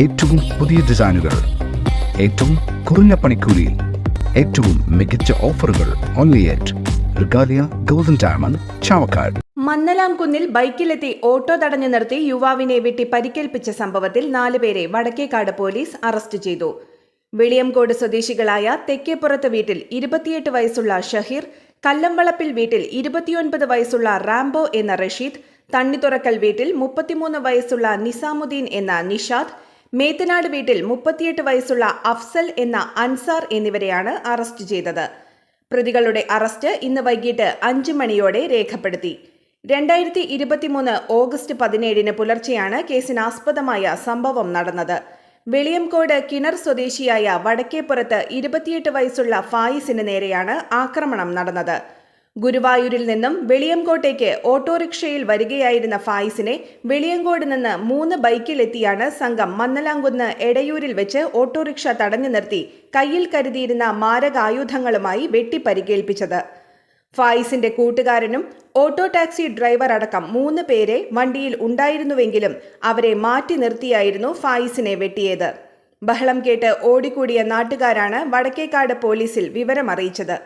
ഏറ്റവും പുതിയ ഡിസൈനുകൾ ഏറ്റവും കുറഞ്ഞ പണിക്കൂലിയിൽ ഏറ്റവും മികച്ച ഓഫറുകൾ only at Regalia golden diamond Chavakkad. മന്നലാംകുന്നിൽ ബൈക്കിലെത്തി ഓട്ടോ തടഞ്ഞു നിർത്തി യുവാവിനെ വെട്ടി പരിക്കേൽപ്പിച്ച സംഭവത്തിൽ നാലുപേരെ വടക്കേക്കാട് പോലീസ് അറസ്റ്റ് ചെയ്തു. വെളിയംകോട് സ്വദേശികളായ തെക്കേപ്പുറത്ത് വീട്ടിൽ ഇരുപത്തിയെട്ട് വയസ്സുള്ള ഷഹീർ കല്ലംവളപ്പിൽ വീട്ടിൽ ഇരുപത്തിയൊൻപത് വയസ്സുള്ള റാംബോ എന്ന റഷീദ് തണ്ണിത്തുറക്കൽ വീട്ടിൽ മുപ്പത്തിമൂന്ന് വയസ്സുള്ള നിസാമുദ്ദീൻ എന്ന നിഷാദ് മേത്തനാട് വീട്ടിൽ മുപ്പത്തിയെട്ട് വയസ്സുള്ള അഫ്സൽ എന്ന അൻസാർ എന്നിവരെയാണ് അറസ്റ്റ് ചെയ്തത്. പ്രതികളുടെ അറസ്റ്റ് ഇന്ന് വൈകിട്ട് അഞ്ച് മണിയോടെ രേഖപ്പെടുത്തി. രണ്ടായിരത്തി ഇരുപത്തിമൂന്ന് ഓഗസ്റ്റ് പതിനേഴിന് പുലർച്ചെയാണ് കേസിനാസ്പദമായ സംഭവം നടന്നത്. വെളിയംകോട് കിണർ സ്വദേശിയായ വടക്കേപ്പുറത്ത് ഇരുപത്തിയെട്ട് വയസ്സുള്ള ഫായിസിന് നേരെയാണ് ആക്രമണം നടന്നത്. ഗുരുവായൂരിൽ നിന്നും വെളിയംകോട്ടേക്ക് ഓട്ടോറിക്ഷയിൽ വരികയായിരുന്ന ഫായിസിനെ വെളിയങ്കോട് നിന്ന് മൂന്ന് ബൈക്കിലെത്തിയാണ് സംഘം മന്നലാങ്കുന്ന് എടയൂരിൽ വെച്ച് ഓട്ടോറിക്ഷ തടഞ്ഞു നിർത്തി കയ്യിൽ കരുതിയിരുന്ന മാരകായുധങ്ങളുമായി വെട്ടിപ്പരിക്കേൽപ്പിച്ചത്. ഫായിസിന്റെ കൂട്ടുകാരനും ഓട്ടോ ടാക്സി ഡ്രൈവർ അടക്കം മൂന്ന് പേരെ വണ്ടിയിൽ ഉണ്ടായിരുന്നുവെങ്കിലും അവരെ മാറ്റി നിർത്തിയായിരുന്നു ഫായിസിനെ വെട്ടിയത്. ബഹളം കേട്ട് ഓടിക്കൂടിയ നാട്ടുകാരാണ് വടക്കേക്കാട് പോലീസിൽ വിവരമറിയിച്ചത്.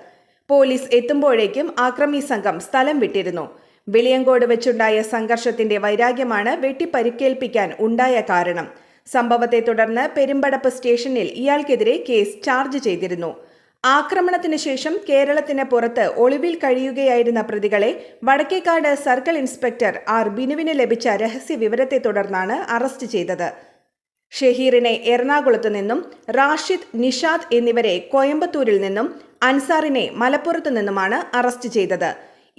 പോലീസ് എത്തുമ്പോഴേക്കും ആക്രമി സംഘം സ്ഥലം വിട്ടിരുന്നു. വെളിയങ്കോട് വെച്ചുണ്ടായ സംഘർഷത്തിന്റെ വൈരാഗ്യമാണ് വെട്ടിപ്പരിക്കേൽപ്പിക്കാൻ ഉണ്ടായ കാരണം. സംഭവത്തെ തുടർന്ന് പെരുമ്പടപ്പ് സ്റ്റേഷനിൽ ഇയാൾക്കെതിരെ കേസ് ചാർജ് ചെയ്തിരുന്നു. ആക്രമണത്തിന് ശേഷം കേരളത്തിന് പുറത്ത് ഒളിവിൽ കഴിയുകയായിരുന്ന പ്രതികളെ വടക്കേക്കാട് സർക്കിൾ ഇൻസ്പെക്ടർ ആർ ബിനുവിന് ലഭിച്ച രഹസ്യ വിവരത്തെ തുടർന്നാണ് അറസ്റ്റ് ചെയ്തത്. ഷഹീറിനെ എറണാകുളത്തു നിന്നും റാഷിദ് നിഷാദ് എന്നിവരെ കോയമ്പത്തൂരിൽ നിന്നും അൻസാറിനെ മലപ്പുറത്തു നിന്നുമാണ് അറസ്റ്റ് ചെയ്തത്.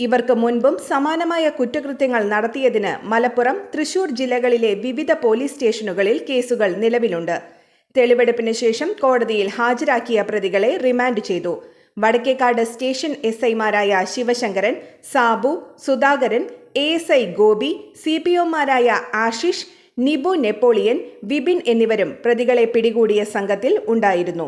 ഇവർക്ക് മുൻപും സമാനമായ കുറ്റകൃത്യങ്ങൾ നടത്തിയതിന് മലപ്പുറം തൃശൂർ ജില്ലകളിലെ വിവിധ പോലീസ് സ്റ്റേഷനുകളിൽ കേസുകൾ നിലവിലുണ്ട്. തെളിവെടുപ്പിന് ശേഷം കോടതിയിൽ ഹാജരാക്കിയ പ്രതികളെ റിമാൻഡ് ചെയ്തു. വടക്കേക്കാട് സ്റ്റേഷൻ എസ് ഐമാരായ Sivasankaran Sabu Sudhakaran A S I Gopi C P ഒമാരായ Ashish Nibu Napoleon Vipin എന്നിവരും പ്രതികളെ പിടികൂടിയ സംഘത്തിൽ ഉണ്ടായിരുന്നു.